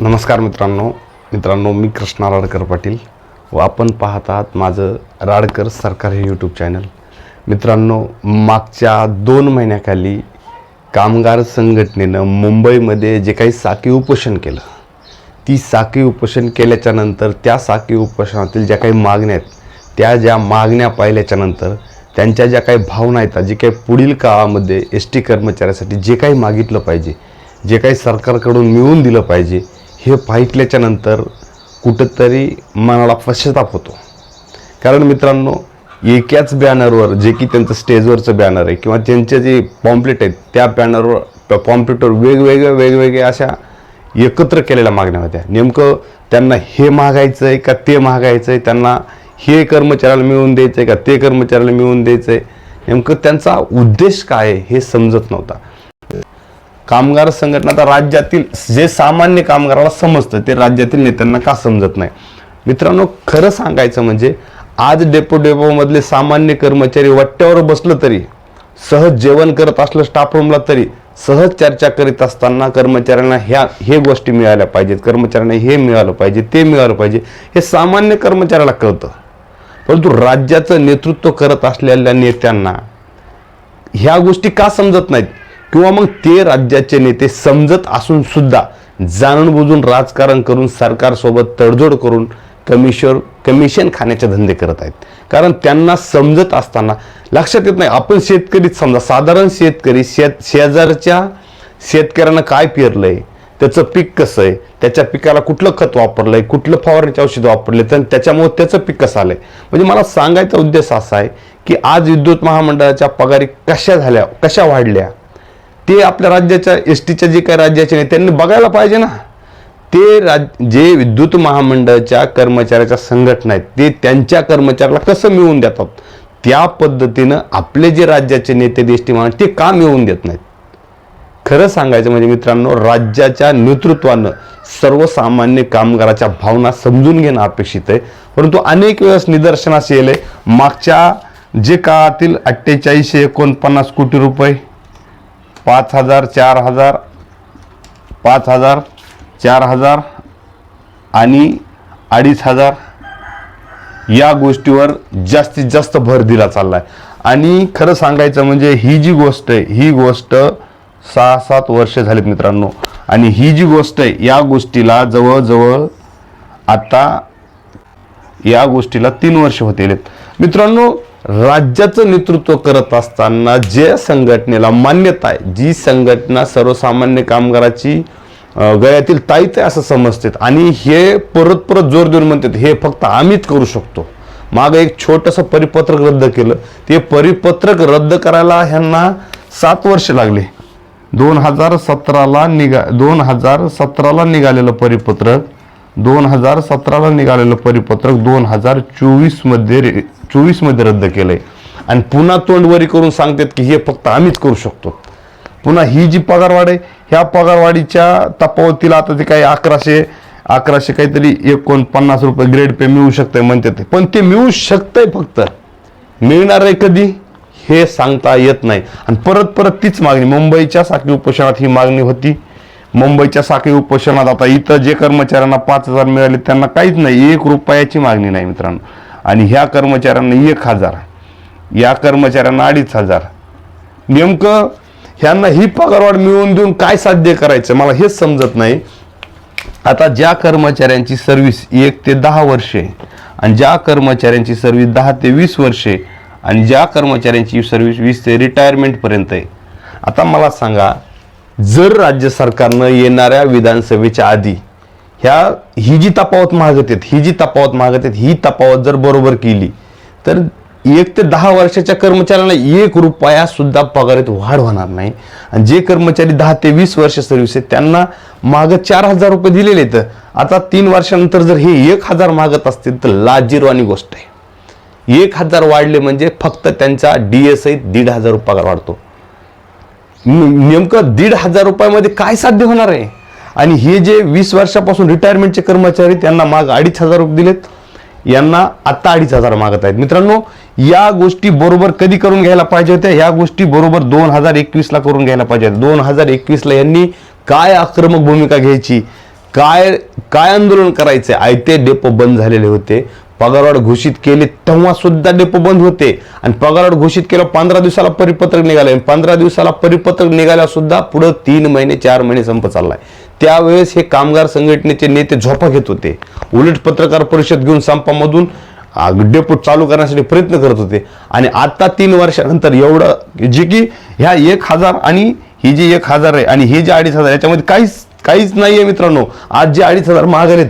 नमस्कार मित्रांनो. मित्रांनो मी कृष्णा राडकर पाटील व आपण पाहत आहात माझं राडकर सरकार हे यूट्यूब चॅनल मित्रांनो मागच्या दोन महिन्याखाली कामगार संघटनेनं मुंबईमध्ये जे काही साखी उपोषण केलं ती साखी उपोषण केल्याच्यानंतर त्या साखी उपोषणातील ज्या काही मागण्या आहेत त्या ज्या मागण्या पाहिल्याच्यानंतर त्यांच्या ज्या काही भावना आहेत जे काही पुढील काळामध्ये एस टी कर्मचाऱ्यासाठी जे काही मागितलं पाहिजे जे काही सरकारकडून मिळवून दिलं पाहिजे हे पाहितल्याच्या नंतर कुठंतरी मनाला पश्चाताप होतो. कारण मित्रांनो एकाच बॅनरवर जे की त्यांचं स्टेजवरचं बॅनर आहे किंवा त्यांचे जे पॉम्प्लेट आहेत त्या बॅनरवर पॉम्प्लेटवर वेगवेगळ्या वेगवेगळ्या अशा एकत्र केलेल्या मागण्या होत्या. नेमकं त्यांना हे मागायचं आहे का ते मागायचं आहे त्यांना हे कर्मचाऱ्याला मिळवून द्यायचं आहे का ते कर्मचाऱ्याला मिळवून द्यायचं आहे नेमकं त्यांचा उद्देश काय आहे हे समजत नव्हता. कामगार संघटना आता राज्यातील जे सामान्य कामगाराला समजतं ते राज्यातील नेत्यांना का समजत नाही? मित्रांनो खरं सांगायचं म्हणजे आज डेपो डेपोमधले सामान्य कर्मचारी वट्ट्यावर बसलं तरी सहज जेवण करत असलं स्टाफ रूमला तरी सहज चर्चा करीत असताना कर्मचाऱ्यांना ह्या हे गोष्टी मिळाल्या पाहिजेत कर्मचाऱ्यांना हे मिळालं पाहिजे ते मिळालं पाहिजे हे सामान्य कर्मचाऱ्याला कळतं. परंतु राज्याचं नेतृत्व करत असलेल्या नेत्यांना ह्या गोष्टी का समजत नाहीत? किंवा मग ते राज्याचे नेते समजत असून सुद्धा जाणून बुजून राजकारण करून सरकारसोबत तडजोड करून कमिशन कमिशन खाण्याचे धंदे करत आहेत. कारण त्यांना समजत असताना लक्षात येत नाही आपण शेतकरीच समजा साधारण शेतकरी शेत शेजारच्या शेतकऱ्यांना काय पेरलंय त्याचं पीक कसं आहे त्याच्या पिकाला कुठलं खत वापरलंय कुठलं फवारणीचे औषध वापरले तर त्याच्यामुळे त्याचं पीक कसं आलंय? म्हणजे मला सांगायचा उद्देश असा आहे की आज विद्युत महामंडळाच्या पगारी कशा झाल्या कशा वाढल्या? ते आपल्या राज्याच्या एस टीच्या जे काही राज्याचे नाही त्यांनी बघायला पाहिजे ना. ते राज जे विद्युत महामंडळाच्या कर्मचाऱ्याच्या संघटना आहेत ते त्यांच्या कर्मचाऱ्याला कसं मिळवून देतात? त्या पद्धतीनं आपले जे राज्याचे नेते एस टी महामंडळ ते का मिळवून देत नाहीत? खरं सांगायचं म्हणजे मित्रांनो राज्याच्या नेतृत्वानं सर्वसामान्य कामगाराच्या भावना समजून घेणं अपेक्षित आहे. परंतु अनेक वेळेस निदर्शनास येईल मागच्या जे काळातील अठ्ठेचाळीसशे एकोणपन्नास कोटी रुपये पाच हजार चार हजार पाच हजार चार हजार आणि अडीच हजार या गोष्टीवर जास्तीत जास्त भर दिला चालला आहे आणि खरं सांगायचं म्हणजे ही जी गोष्ट आहे ही गोष्ट सहा सात वर्ष झालीत मित्रांनो. आणि ही जी गोष्ट आहे या गोष्टीला जवळजवळ आता या गोष्टीला तीन वर्ष होतील मित्रांनो राज्याचं नेतृत्व करत असताना जे संघटनेला मान्यता आहे जी संघटना सर्वसामान्य कामगाराची गळ्यातील ताईत आहे असं समजतात आणि हे परत परत जोर देऊन म्हणतात हे फक्त आम्हीच करू शकतो. मागं एक छोटंसं परिपत्रक रद्द केलं. ते परिपत्रक रद्द करायला ह्यांना सात वर्ष लागले. दोन हजार सतराला निघा दोन हजार सतराला निघालेलं परिपत्रक दोन हजार सतराला निघालेलं परिपत्रक दोन हजार चोवीसमध्ये रे चोवीसमध्ये रद्द केलंय. आणि पुन्हा तोंडवरी करून सांगतात की हे फक्त आम्हीच करू शकतो. पुन्हा ही जी पगारवाढ आहे ह्या पगारवाढीच्या तपावतीला आता ते काही अकराशे अकराशे काहीतरी एकोणपन्नास रुपये ग्रेड पे मिळू शकतंय म्हणते ते. पण ते मिळू शकतंय फक्त. मिळणार आहे कधी? हे सांगता येत नाही. आणि परत परत तीच मागणी. मुंबईच्या साखळी उपोषणात ही मागणी होती. मुंबईच्या साखळी उपोषणात आता इथं जे कर्मचाऱ्यांना पाच हजार मिळाले त्यांना काहीच नाही एक रुपयाची मागणी नाही मित्रांनो. आणि ह्या कर्मचाऱ्यांना एक हजार या कर्मचाऱ्यांना अडीच हजार. नेमकं ह्यांना ही पगारवाढ मिळवून देऊन काय साध्य करायचं मला हेच समजत नाही. आता ज्या कर्मचाऱ्यांची सर्व्हिस एक ते दहा वर्षे आणि ज्या कर्मचाऱ्यांची सर्व्हिस दहा ते वीस वर्षे आणि ज्या कर्मचाऱ्यांची सर्व्हिस वीस ते रिटायरमेंटपर्यंत आहे. आता मला सांगा जर राज्य सरकारनं येणाऱ्या विधानसभेच्या आधी ह्या ही जी तफावत मागत आहेत ही जी तफावत मागत आहेत ही तफावत जर बरोबर केली तर एक ते दहा वर्षाच्या कर्मचाऱ्यांना एक रुपया सुद्धा पगारात वाढ होणार नाही. आणि जे कर्मचारी दहा ते वीस वर्ष सर्व्हिस आहेत त्यांना मागं चार हजार रुपये दिलेले आहेत. आता तीन वर्षानंतर जर हे एक हजार मागत असतील तर लाजिरवाणी गोष्ट आहे. एक हजार वाढले म्हणजे फक्त त्यांचा डी एस आय दीड हजार रुपये पगार वाढतो. नेमकं दीड हजार रुपयामध्ये काय साध्य होणार आहे? आणि हे जे वीस वर्षापासून रिटायरमेंटचे कर्मचारी त्यांना माग अडीच हजार रुपये दिलेत. यांना आत्ता अडीच हजार मागत आहेत. मित्रांनो या गोष्टी बरोबर कधी करून घ्यायला पाहिजे होत्या? या गोष्टी बरोबर दोन हजार एकवीसला करून घ्यायला पाहिजे दोन हजार एकवीसला यांनी काय आक्रमक भूमिका घ्यायची? काय काय आंदोलन करायचे आयते डेपो बंद झालेले होते. पगारवाढ घोषित केले तेव्हा सुद्धा डेपो बंद होते. आणि पगारवाढ घोषित केलं पंधरा दिवसाला परिपत्रक निघाले पंधरा दिवसाला परिपत्रक निघाल्या सुद्धा पुढं तीन महिने चार महिने संप चाललाय. त्यावेळेस हे कामगार संघटनेचे नेते झोपा घेत होते. उलट पत्रकार परिषद घेऊन संपामधून डेपो चालू करण्यासाठी प्रयत्न करत होते. आणि आता तीन वर्षानंतर एवढं जे की ह्या एक हजार आणि ही जी एक हजार आहे आणि हे जे अडीच हजार याच्यामध्ये काहीच काहीच नाही आहे मित्रांनो. आज जे अडीच हजार मागलेत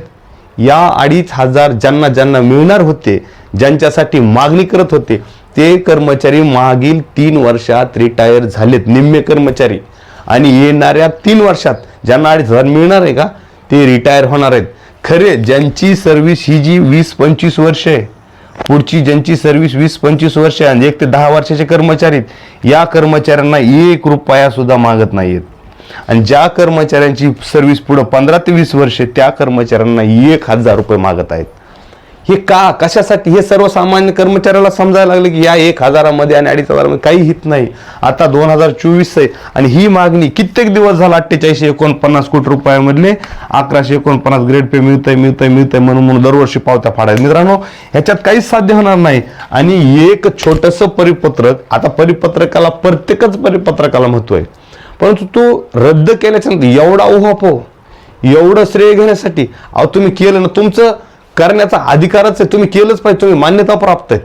या अडीच हजार ज्यांना ज्यांना मिळणार होते ज्यांच्यासाठी मागणी करत होते ते कर्मचारी मागील तीन वर्षात रिटायर झालेत निम्मे कर्मचारी. आणि येणाऱ्या तीन वर्षात ज्यांना अडीच हजार मिळणार आहे का ते रिटायर होणार आहेत. खरे ज्यांची सर्व्हिस ही जी वीस पंचवीस वर्ष आहे पुढची ज्यांची सर्व्हिस वीस पंचवीस वर्ष आहे आणि एक ते दहा वर्षाचे कर्मचारी आहेत, या कर्मचाऱ्यांना एक रुपया सुद्धा मागत नाहीत आणि ज्या कर्मचाऱ्यांची सर्व्हिस पुढं पंधरा ते वीस वर्षे त्या कर्मचाऱ्यांना एक हजार रुपये मागत आहेत. हे का कशासाठी? हे सर्वसामान्य कर्मचाऱ्याला समजायला लागले की या एक हजारामध्ये आणि अडीच हजारामध्ये काही हित नाही. आता दोन हजार चोवीस आहे आणि ही मागणी कित्येक दिवस झाला अठ्ठेचाळीसशे एकोणपन्नास कोटी रुपयामधले अकराशे एकोणपन्नास ग्रेड पे मिळतंय मिळतंय मिळतंय म्हणून म्हणून दरवर्षी पावत्या फाडायला. मित्रांनो ह्याच्यात काहीच साध्य होणार नाही. आणि एक छोटंसं परिपत्रक आता परिपत्रकाला प्रत्येकच परिपत्रकाला महत्त्व आहे. परंतु तो रद्द केल्याच्यानंतर एवढा उहापो एवढं श्रेय घेण्यासाठी अहो तुम्ही केलं ना तुमचं करण्याचा अधिकारच आहे तुम्ही केलंच पाहिजे तुम्ही मान्यता प्राप्त आहे.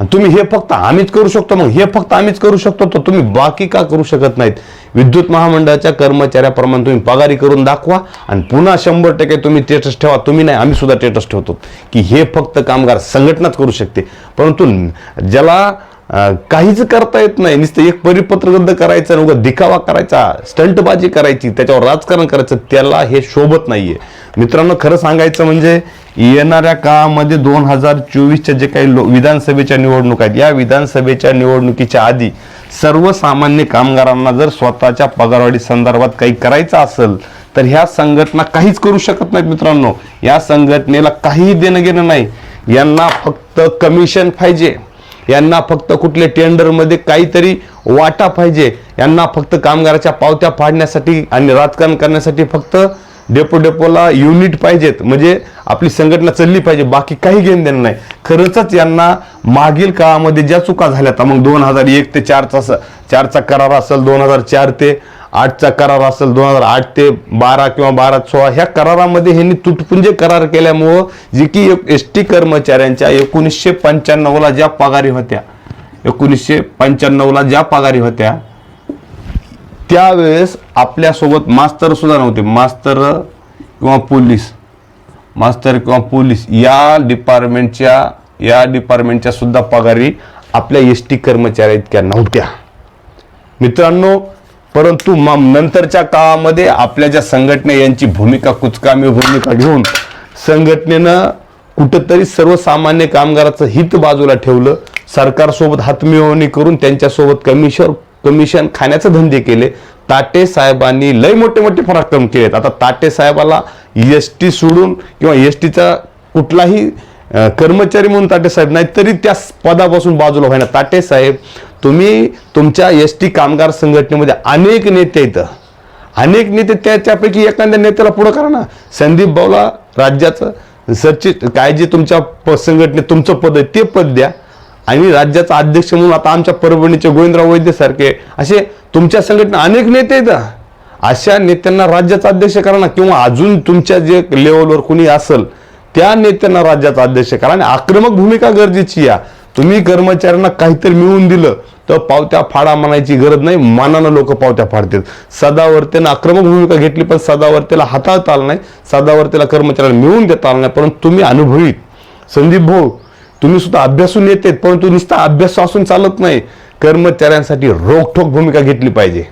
आणि तुम्ही हे फक्त आम्हीच करू शकतो मग हे फक्त आम्हीच करू शकतो तर तुम्ही बाकी का करू शकत नाहीत? विद्युत महामंडळाच्या कर्मचाऱ्याप्रमाणे तुम्ही पगारी करून दाखवा आणि पुन्हा शंभर टक्के तुम्ही स्टेटस ठेवा. तुम्ही नाही आम्ही सुद्धा स्टेटस ठेवतो. की हे फक्त कामगार संघटनाच करू शकते. परंतु ज्याला काहीच करता येत नाही. नुसतं एक परिपत्र रद्द करायचं उगा दिखावा करायचा स्टंटबाजी करायची त्याच्यावर राजकारण करायचं त्याला हे शोभत नाहीये. मित्रांनो खरं सांगायचं म्हणजे येणाऱ्या काळामध्ये दोन हजार चोवीसच्या जे काही लो- विधानसभेच्या निवडणूक आहेत या विधानसभेच्या निवडणुकीच्या आधी सर्वसामान्य कामगारांना जर स्वतःच्या पगारवाढी संदर्भात काही करायचं असेल तर ह्या संघटना काहीच करू शकत नाहीत मित्रांनो. या संघटनेला काहीही देणं घेणं नाही. यांना फक्त कमिशन पाहिजे. यांना फक्त कुठल्या टेंडरमध्ये काहीतरी वाटा पाहिजे. यांना फक्त कामगाराच्या पावत्या फाडण्यासाठी आणि राजकारण करण्यासाठी फक्त डेपो डेपोला युनिट पाहिजेत. म्हणजे आपली संघटना चालली पाहिजे. बाकी काही घेणं देणं नाही. खरंच यांना मागील काळामध्ये ज्या चुका झाल्या मग दोन हजार एक ते चारचा चारचा करार असेल दोन हजार चार ते आठचा करार असेल दोन हजार आठ ते बारा किंवा बारा सोळा ह्या करारामध्ये ह्यांनी तुटपुंजे करार केल्यामुळं जी की एस टी कर्मचाऱ्यांच्या एकोणीसशे पंच्याण्णवला ज्या पगारी होत्या एकोणीसशे पंच्याण्णवला ज्या पगारी होत्या त्यावेळेस आपल्यासोबत मास्तर सुद्धा नव्हते. मास्तर किंवा पोलीस. मास्तर किंवा पोलीस या डिपार्टमेंटच्या या डिपार्टमेंटच्या सुद्धा पगारी आपल्या एस टी कर्मचाऱ्या इतक्या नव्हत्या. मित्रांनो परंतु मग नंतरच्या काळामध्ये आपल्या ज्या संघटने यांची भूमिका कुचकामी भूमिका घेऊन संघटनेनं कुठंतरी सर्वसामान्य कामगाराचं हित बाजूला ठेवलं. सरकारसोबत हातमिळवणी करून त्यांच्यासोबत कमिशन कमिशन खाण्याचे धंदे केले. ताटे साहेबांनी लय मोठे मोठे पराक्रम केलेत. आता ताटे साहेबाला एस टी सोडून किंवा एस टीचा कुठलाही कर्मचारी म्हणून ताटे साहेब नाही तरी त्या पदापासून बाजूला व्हायना ताटे साहेब तुम्ही तुमच्या एस टी कामगार संघटनेमध्ये अनेक नेते आहेत. अनेक नेते त्याच्यापैकी एखाद्या नेत्याला पुढं करा ना. संदीप भाऊला राज्याचं सरचिट काय जे तुमच्या प- संघटनेत तुमचं पद आहे ते पद द्या. आणि राज्याचा अध्यक्ष म्हणून आता आमच्या परभणीचे गोविंदराव वैद्य सारखे असे तुमच्या संघटना अनेक नेते आहेत. अशा नेत्यांना राज्याचा अध्यक्ष करा ना किंवा अजून तुमच्या जे लेवलवर कुणी असेल त्या नेत्यांना राज्याचा अध्यक्ष करा. आणि आक्रमक भूमिका गरजेची या तुम्ही कर्मचाऱ्यांना काहीतरी मिळवून दिलं तर पावत्या फाडा म्हणायची गरज नाही. मानानं लोक पावत्या फाडतात. सदावर्तेनं आक्रमक भूमिका घेतली पण सदावर्तेला हाताळता आलं नाही. सदावर्तेला कर्मचाऱ्यांना मिळवून देता आलं नाही. परंतु तुम्ही अनुभवीत संदीप भाऊ तुम्ही सुद्धा अभ्यासून येतेत परंतु नुसता अभ्यास असून चालत नाही. कर्मचाऱ्यांसाठी रोखठोक भूमिका घेतली पाहिजे.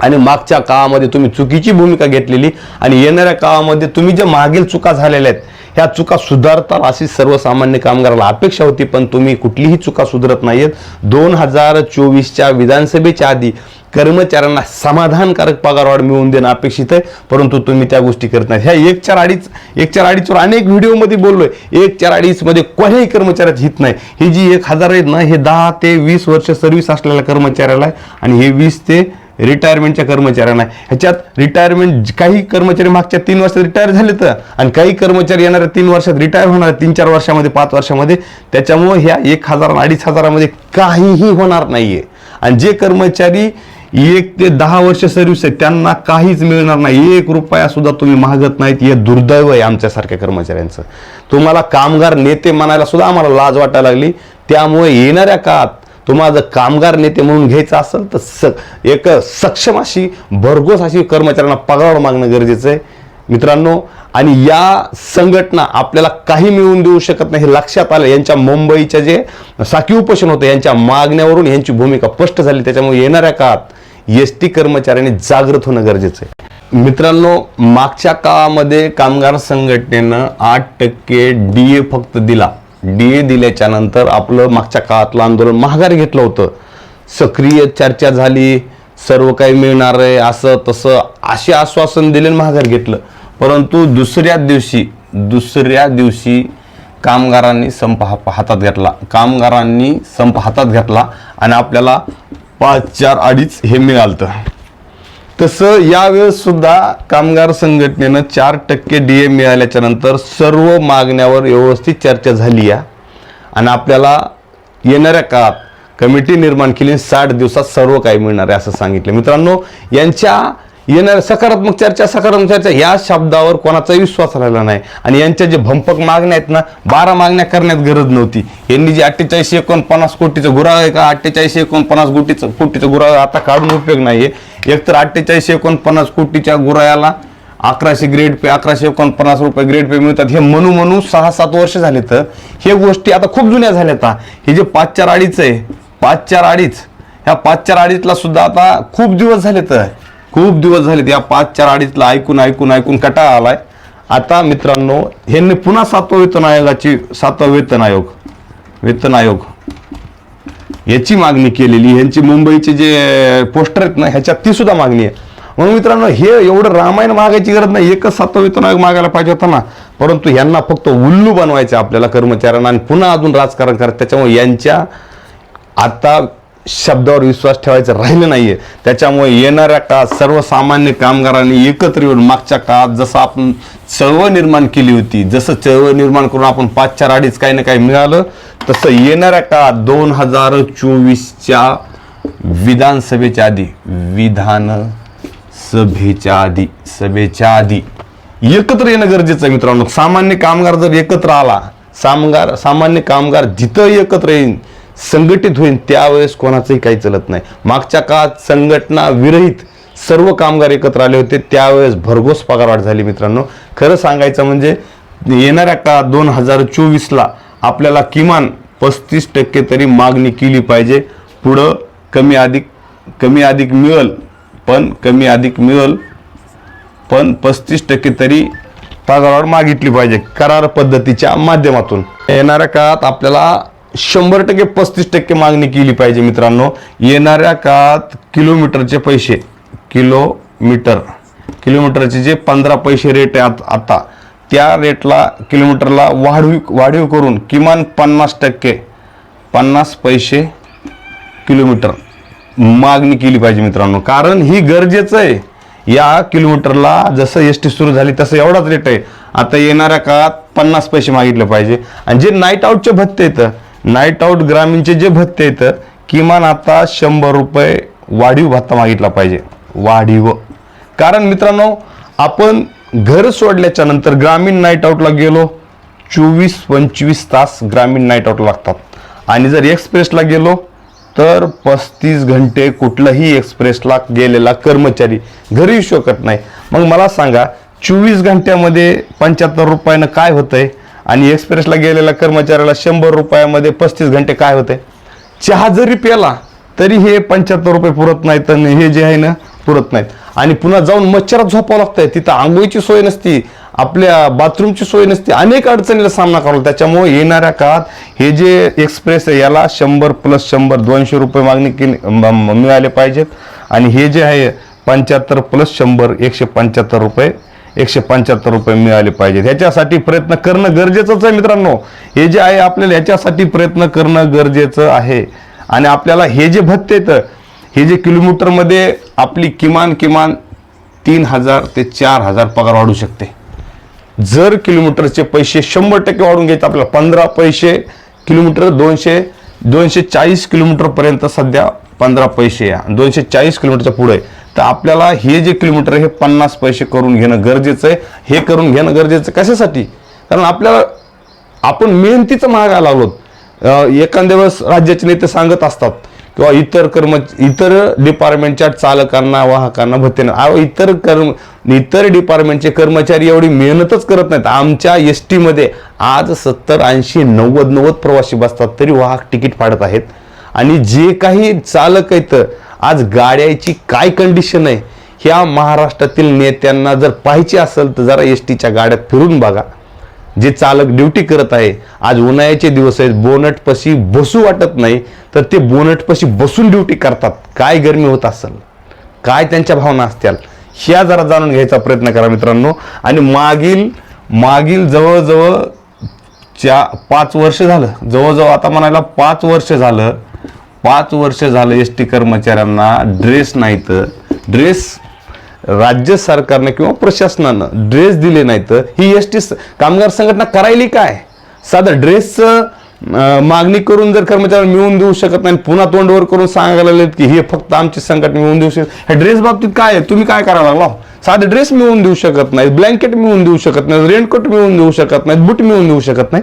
आणि मागच्या काळामध्ये तुम्ही चुकीची भूमिका घेतलेली आणि येणाऱ्या काळामध्ये तुम्ही ज्या मागील चुका झालेल्या आहेत ह्या चुका सुधारतात अशी सर्वसामान्य कामगाराला अपेक्षा होती पण तुम्ही कुठलीही चुका सुधारत नाहीयेत. दोन हजार चोवीसच्या विधानसभेच्या आधी कर्मचाऱ्यांना समाधानकारक पगारवाढ मिळवून देणं अपेक्षित आहे परंतु तुम्ही त्या गोष्टी करत नाही ह्या एक चार अडीच एक चार अडीचवर अनेक व्हिडिओमध्ये बोललोय. एक चार अडीचमध्ये मध्ये कोणाही कर्मचाऱ्यात हित नाही. ही जी एक हजार आहेत ना हे दहा ते वीस वर्ष सर्व्हिस असलेल्या कर्मचाऱ्याला आहे आणि हे वीस ते रिटायरमेंटच्या कर्मचाऱ्यांना ह्याच्यात रिटायरमेंट काही कर्मचारी मागच्या तीन वर्षात रिटायर झाले तर आणि काही कर्मचारी येणाऱ्या तीन वर्षात रिटायर होणार तीन चार वर्षामध्ये पाच वर्षामध्ये. त्याच्यामुळे ह्या एक हजार आणि अडीच हजारामध्ये काहीही होणार नाहीये. आणि जे कर्मचारी एक ते दहा वर्ष सर्व्हिस आहे त्यांना काहीच मिळणार नाही. एक रुपया सुद्धा तुम्ही मागत नाहीत. हे दुर्दैव आहे आमच्यासारख्या कर्मचाऱ्यांचं. तुम्हाला कामगार नेते म्हणायला सुद्धा आम्हाला लाज वाटायला लागली. त्यामुळे येणाऱ्या काळात तुम्हाला जर कामगार नेते म्हणून घ्यायचं असेल तर स एक सक्षम अशी भरघोस अशी कर्मचाऱ्यांना पगार मागणं गरजेचं आहे. मित्रांनो आणि या संघटना आपल्याला काही मिळवून देऊ शकत नाही हे लक्षात आलं. यांच्या मुंबईच्या जे साखी उपोषण होतं यांच्या मागण्यावरून यांची भूमिका स्पष्ट झाली. त्याच्यामुळे येणाऱ्या काळात एस टी कर्मचाऱ्यांनी जागृत होणं गरजेचं आहे. मित्रांनो मागच्या काळामध्ये कामगार संघटनेनं आठ टक्के डी ए फक्त दिला. डी ए दिल्याच्या नंतर आपलं मागच्या काळातलं आंदोलन माघार घेतलं होतं. सक्रिय चर्चा झाली सर्व काही मिळणार आहे असं तसं असे आश्वासन दिले माघार घेतलं. परंतु दुसऱ्या दिवशी दुसऱ्या दिवशी कामगारांनी संप हा- हातात घेतला. कामगारांनी संप हातात घेतला आणि आपल्याला पाच चार अडीच हे मिळालं तसं यावेळेस सुद्धा कामगार संघटनेनं चार टक्के डी ए मिळाल्याच्या नंतर सर्व मागण्यावर व्यवस्थित चर्चा झाली आहे आणि आपल्याला येणाऱ्या काळात कमिटी निर्माण केली आणि साठ दिवसात सर्व काही मिळणार आहे असं सांगितलं. मित्रांनो यांच्या येणाऱ्या सकारात्मक चर्चा सकारात्मक चर्चा या शब्दावर कोणाचाही विश्वास राहिला नाही. आणि यांच्या जे भंपक मागण्या आहेत ना बारा मागण्या करण्यात गरज नव्हती. यांनी जे अठ्ठेचाळीस एकोणपन्नास कोटीचं गुराळ आहे का? अठ्ठेचाळीस एकोणपन्नास कोटीचं कोटीचं गुराळ आता काढून उपयोग नाही आहे एकतर अठ्ठेचाळीस एकोणपन्नास कोटीच्या गुरायाला अकराशे ग्रेड पे अकराशे एकोणपन्नास रुपये ग्रेड पे मिळतात. हे म्हणू म्हणू सहा सात वर्ष झाले तर हे गोष्टी आता खूप जुन्या झाल्या आता हे जे पाच चार अडीच आहे पाच चार अडीच ह्या पाच चार अडीचला सुद्धा आता खूप दिवस झाले तर खूप दिवस झालेत. या पाच चार अडीचला ऐकून ऐकून ऐकून कटाळा आलाय. आता मित्रांनो ह्यांनी पुन्हा सातवा वेतन आयोगाची सातवा वेतन आयोग वेतन आयोग याची मागणी केलेली यांची मुंबईचे जे पोस्टर आहेत ना ह्याच्यात ती सुद्धा मागणी आहे. म्हणून मित्रांनो हे एवढं रामायण मागायची गरज नाही एकच सातवा आयोग मागायला पाहिजे होता ना. परंतु यांना फक्त उल्लू बनवायचं आपल्याला कर्मचाऱ्यांना आणि पुन्हा अजून राजकारण करत त्याच्यामुळे यांच्या आता शब्दावर विश्वास ठेवायचा राहिलं नाही आहे त्याच्यामुळे येणाऱ्या काळात सर्वसामान्य कामगारांनी एकत्र येऊन मागच्या काळात जसं आपण चळवळ निर्माण केली होती जसं चळवळ निर्माण करून आपण पाच चार अडीच काही ना काही मिळालं तसं येणाऱ्या काळात दोन हजार चोवीसच्या विधानसभेच्या आधी विधान सभेच्या आधी सभेच्या आधी एकत्र येणं गरजेचं आहे मित्रांनो. सामान्य कामगार जर एकत्र आला सामगार सामान्य कामगार जिथं एकत्र येईन संघटित होईल त्यावेळेस कोणाचंही काही चलत नाही. मागच्या काळात संघटना विरहित सर्व कामगार एकत्र आले होते त्यावेळेस भरघोस पगारवाढ झाली मित्रांनो. खरं सांगायचं म्हणजे येणाऱ्या काळात दोन हजार चोवीसला आपल्याला किमान पस्तीस टक्के तरी मागणी केली पाहिजे. पुढं कमी अधिक कमी अधिक मिळेल पण कमी अधिक मिळेल पण पस्तीस टक्के तरी पगारवाढ मागितली पाहिजे करार पद्धतीच्या माध्यमातून. येणाऱ्या काळात आपल्याला शंभर टक्के पस्तीस टक्के मागणी केली पाहिजे मित्रांनो. येणाऱ्या काळात किलोमीटरचे पैसे किलोमीटर किलोमीटरचे जे पंधरा पैसे रेट आहे आत- आता त्या रेटला किलोमीटरला वाढवी वाढीव करून किमान पन्नास टक्के पन्नास पैसे किलोमीटर मागणी केली पाहिजे मित्रांनो. कारण ही गरजेचं आहे. या किलोमीटरला जसं एस टी सुरू झाली तसं एवढाच रेट आहे. आता येणाऱ्या काळात पन्नास पैसे मागितले पाहिजे. आणि जे नाईट आऊटचे भत्ते येतं नाईट आऊट ग्रामीणचे जे भत्ते येतं किमान आता शंभर रुपये वाढीव भत्ता मागितला पाहिजे. वाढीव. कारण मित्रांनो आपण घर सोडल्याच्या नंतर ग्रामीण नाईट आऊटला गेलो चोवीस पंचवीस तास ग्रामीण नाईट आऊट लागतात. आणि जर एक्सप्रेसला गेलो तर पस्तीस घंटे कुठलाही एक्सप्रेसला गेलेला कर्मचारी घरी येऊ शकत नाही. मग मला सांगा चोवीस घंट्यामध्ये पंच्याहत्तर रुपयानं काय होतंय? आणि एक्सप्रेसला गेलेल्या कर्मचाऱ्याला शंभर रुपयामध्ये पस्तीस घंटे काय होते? चहा जरी प्याला तरी हे पंच्याहत्तर रुपये पुरत नाहीत आणि हे जे आहे ना पुरत नाहीत. आणि पुन्हा जाऊन मच्छरात झोपावं लागतंय. तिथं आंघोळीची सोय नसती आपल्या बाथरूमची सोय नसते अनेक अडचणीला सामना करावा त्याच्यामुळे येणाऱ्या काळात हे जे एक्सप्रेस आहे याला शंभर प्लस शंभर दोनशे रुपये मागणी केली मिळाले पाहिजेत. आणि हे जे आहे पंच्याहत्तर प्लस शंभर एकशे पंच्याहत्तर रुपये एकशे पंच्याहत्तर रुपये मिळाले पाहिजेत. ह्याच्यासाठी प्रयत्न करणं गरजेचंच आहे मित्रांनो. हे जे आहे आपल्याला ह्याच्यासाठी प्रयत्न करणं गरजेचं आहे. आणि आपल्याला हे जे भत्ते येतं हे जे किलोमीटरमध्ये आपली किमान किमान तीन हजार ते चार हजार पगार वाढू शकते. जर किलोमीटरचे पैसे शंभर टक्के वाढून घ्यायचे आपल्याला पंधरा पैसे किलोमीटर दोनशे दोनशे चाळीस किलोमीटरपर्यंत सध्या पंधरा पैसे या. दोनशे चाळीस किलोमीटरच्या पुढे. तर आपल्याला हे जे किलोमीटर हे पन्नास पैसे करून घेणं गरजेचं आहे. हे करून घेणं गरजेचं आहे. कशासाठी? कारण आपल्याला आपण मेहनतीचं महागायला लागलो एखाद्या वेळेस राज्याचे नेते सांगत असतात किंवा इतर कर्म इतर डिपार्टमेंटच्या चालकांना वाहकांना भत्त्यांना इतर कर्म इतर डिपार्टमेंटचे कर्मचारी एवढी मेहनतच करत नाहीत. आमच्या एस टीमध्ये आज सत्तर ऐंशी नव्वद नव्वद प्रवासी बसतात तरी वाहक तिकीट फाडत आहेत. आणि जे काही चालक आहेत आज गाड्याची काय कंडिशन आहे ह्या महाराष्ट्रातील नेत्यांना जर पाहिजे असेल तर जरा एस टीच्या गाड्यात फिरून बघा. जे चालक ड्युटी करत आहे आज उन्हाळ्याचे दिवस आहेत बोनटपशी बसू वाटत नाही तर ते बोनटपशी बसून ड्युटी करतात. काय गरमी होत असेल? काय त्यांच्या भावना असतील? ह्या जरा जाणून घ्यायचा प्रयत्न करा मित्रांनो. आणि मागील मागील जवळजवळ च्या पाच वर्ष झालं. जवळजवळ आता म्हणायला पाच वर्ष झालं. पाच वर्ष झालं एस टी कर्मचाऱ्यांना ड्रेस नाहीत. ड्रेस राज्य सरकारने किंवा प्रशासनानं ड्रेस दिले नाही तर ही एस टी कामगार संघटना करायली काय? साधं ड्रेसचं मागणी करून जर कर्मचारी मिळवून देऊ शकत नाही पुन्हा तोंडवर करून सांगायला लागलेत की हे फक्त आमची संकट मिळवून देऊ शकत हे ड्रेस बाबतीत काय आहे? तुम्ही काय करायला लागला? साधे ड्रेस मिळवून देऊ शकत नाही ब्लँकेट मिळवून देऊ शकत नाही रेनकोट मिळवून देऊ शकत नाहीत बूट मिळवून देऊ शकत नाही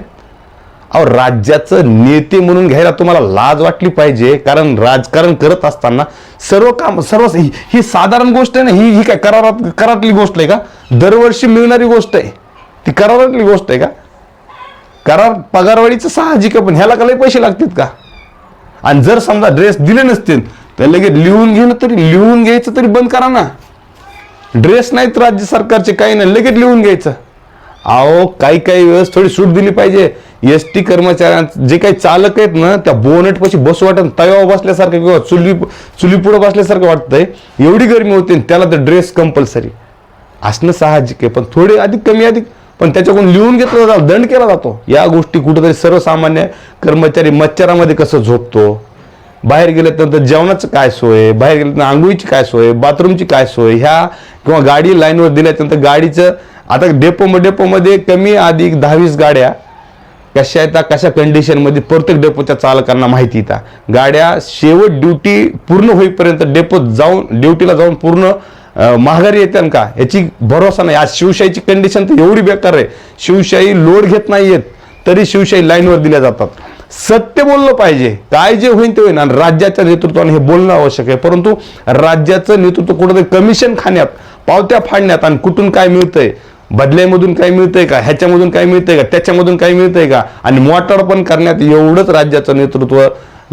अहो राज्याचं नेते म्हणून घ्यायला तुम्हाला लाज वाटली पाहिजे कारण राजकारण करत असताना सर्व काम सर्व ही ही साधारण गोष्ट आहे ना ही ही काय करारात करारातली गोष्ट आहे का? दरवर्षी मिळणारी गोष्ट आहे. ती करारातली गोष्ट आहे का? कारण पगारवाढीचं साहजिक आहे पण ह्याला का पैसे लागतात का? आणि जर समजा ड्रेस दिले नसतील तर लगेच लिहून घेणं तरी लिहून घ्यायचं तरी बंद करा ना. ड्रेस नाहीत राज्य सरकारचे काही नाही लगेच लिहून घ्यायचं. अहो काही काही वेळेस थोडी सूट दिली पाहिजे. एस टी कर्मचाऱ्यां जे काही चालक आहेत ना त्या बोनट पाशी बसू वाटत तव्यावर बसल्यासारखं किंवा चुली चुली पुढे बसल्यासारखं वाटतंय. एवढी गरमी होते आणि त्याला तर ड्रेस कंपल्सरी असणं साहजिक आहे पण थोडे अधिक कमी अधिक पण त्याच्याकडून लिहून घेतला जातो दंड केला जातो. या गोष्टी कुठेतरी सर्वसामान्य कर्मचारी मच्छरामध्ये कसं झोपतो? बाहेर गेल्यानंतर जेवणाचं काय सोय? बाहेर गेल्यानंतर आंघोळीची काय सोय? बाथरूमची काय सोय? ह्या किंवा गाडी लाईनवर दिल्यानंतर गाडीचं आता डेपो डेपोमध्ये कमी अधिक दहावीस गाड्या कशा येतात कशा कंडिशनमध्ये प्रत्येक डेपोच्या चालकांना माहिती येतात गाड्या शेवट ड्युटी पूर्ण होईपर्यंत डेपोत जाऊन ड्युटीला जाऊन पूर्ण माघारी येते का? याची भरोसा नाही. आज शिवशाहीची कंडिशन तर एवढी बेकार आहे. शिवशाही लोड घेत नाहीयेत तरी शिवशाही लाईनवर दिल्या जातात. सत्य बोललं पाहिजे. काय जे होईल ते होईल आणि राज्याच्या नेतृत्वाने हे बोलणं आवश्यक आहे. परंतु राज्याचं नेतृत्व कुठंतरी कमिशन खाण्यात पावत्या फाडण्यात आणि कुठून काय मिळतंय? बदल्यामधून काय मिळतंय का? ह्याच्यामधून काय मिळतंय का? त्याच्यामधून काय मिळतंय का? आणि मोटार पण करण्यात एवढंच राज्याचं नेतृत्व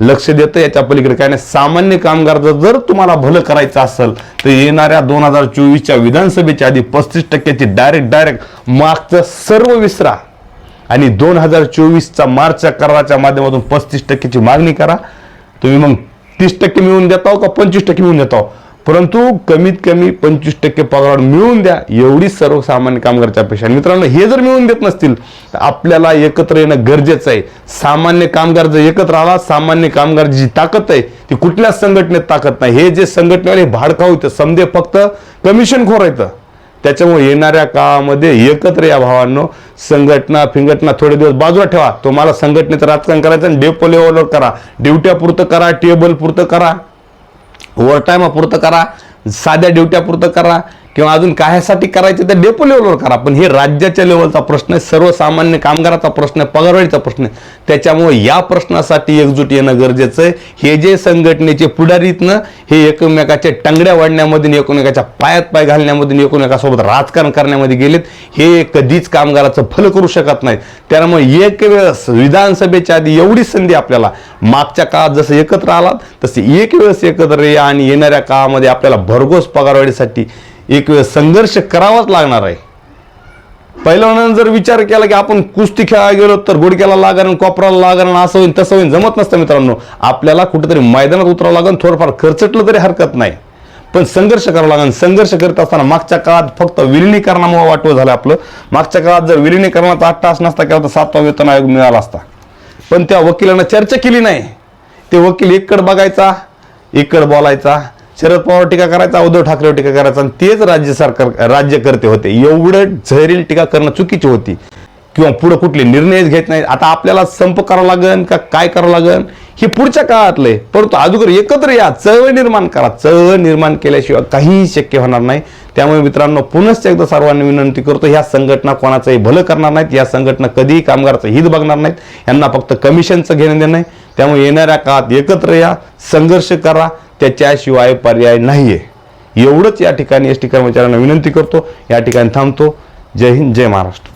लक्ष देतं. याच्या पलीकडे काय नाही सामान्य कामगारचं जर तुम्हाला भलं करायचं असेल तर येणाऱ्या दोन हजार चोवीसच्या विधानसभेच्या आधी पस्तीस टक्क्याची डायरेक्ट डायरेक्ट मागचं सर्व विसरा. आणि दोन हजार चोवीसचा मार्चच्या कराराच्या माध्यमातून पस्तीस टक्क्याची मागणी करा. तुम्ही मग तीस टक्के मिळवून देताव का पंचवीस टक्के मिळवून देताव? परंतु कमीत कमी पंचवीस टक्के पगार मिळवून द्या एवढी सर्वसामान्य कामगारच्या अपेक्षा मित्रांनो हे जर मिळवून देत नसतील तर आपल्याला एकत्र येणं गरजेचं आहे. सामान्य कामगार जर एकत्र आला सामान्य कामगारची जी ताकद आहे ती कुठल्याच संघटनेत ताकद नाही. हे जे संघटनेवाले भाडकाव होतं समजे फक्त कमिशन खोर येतं त्याच्यामुळे येणाऱ्या काळामध्ये एकत्र या भावांनो संघटना फिंगटना थोडे दिवस बाजूला ठेवा. तुम्हाला संघटनेचं राजकारण करायचं आणि डेपो लेवलवर करा. ड्युट्या पुरतं करा टेबल पुरतं करा. ओव्हरटाईम अपुरतं करा साध्या ड्युट्या पुरतं करा किंवा अजून कायसाठी करायचं तर डेपो लेवलवर करा. पण हे राज्याच्या लेवलचा प्रश्न आहे सर्वसामान्य कामगाराचा प्रश्न आहे पगारवाढीचा प्रश्न आहे. त्याच्यामुळे या प्रश्नासाठी एकजूट येणं गरजेचं आहे. हे जे संघटनेचे पुढारीतनं हे एकमेकाच्या टंगड्या वाढण्यामधून एकमेकाच्या पायात पाय घालण्यामधून एकमेकासोबत राजकारण करण्यामध्ये गेलेत हे कधीच कामगाराचं फल करू शकत नाही त्यामुळे एक वेळेस विधानसभेच्या आधी एवढी संधी आपल्याला मागच्या काळात जसं एकत्र आलात तसे एक वेळेस एकत्र या आणि येणाऱ्या काळामध्ये आपल्याला भरघोस पगारवाढीसाठी एक संघर्ष करावाच लागणार आहे. पहिलवानानं जर विचार केला की आपण कुस्ती खेळायला गेलो तर गुडघ्याला लागण कोपराला लागण असं होईल तसं होईल जमत नसतं मित्रांनो. आपल्याला कुठेतरी मैदानात उतरावं लागेल थोडंफार खर्चटलं तरी हरकत नाही. पण संघर्ष करावं लागेल संघर्ष करत असताना मागच्या काळात फक्त विलिनीकरणामुळे वाटवं झालं आपलं. मागच्या काळात जर विलिनीकरणाचा आठ तास नसता केला तर सातवा वेतन आयोग मिळाला असता. पण त्या वकिलानं चर्चा केली नाही. ते वकील एककडे बघायचा इकड बोलायचा. शरद पवार टीका करायचा उद्धव ठाकरेवर टीका करायचा आणि तेच राज्य सरकार राज्यकर्ते होते. एवढं झहरील टीका करणं चुकीची होती. किंवा पुढं कुठले निर्णयच घेत नाहीत. आता आपल्याला संप करावं लागन का काय करावं लागन? हे पुढच्या काळातलं. आहे परंतु अगोदर एकत्र या. चळवळ निर्माण करा. चळवळ निर्माण केल्याशिवाय काहीही शक्य होणार नाही. त्यामुळे मित्रांनो पुनश्च एकदा सर्वांनी विनंती करतो ह्या संघटना कोणाचंही भलं करणार नाहीत. या संघटना कधीही कामगाराचं हित बघणार नाहीत. यांना फक्त कमिशनचं घेणं देणं नाही त्यामुळे येणाऱ्या काळात एकत्र या संघर्ष करा त्याच्याशिवाय पर्याय नाही आहे एवढंच या ठिकाणी एस टी कर्मचाऱ्यांना विनंती करतो. या ठिकाणी थांबतो. जय हिंद जय महाराष्ट्र.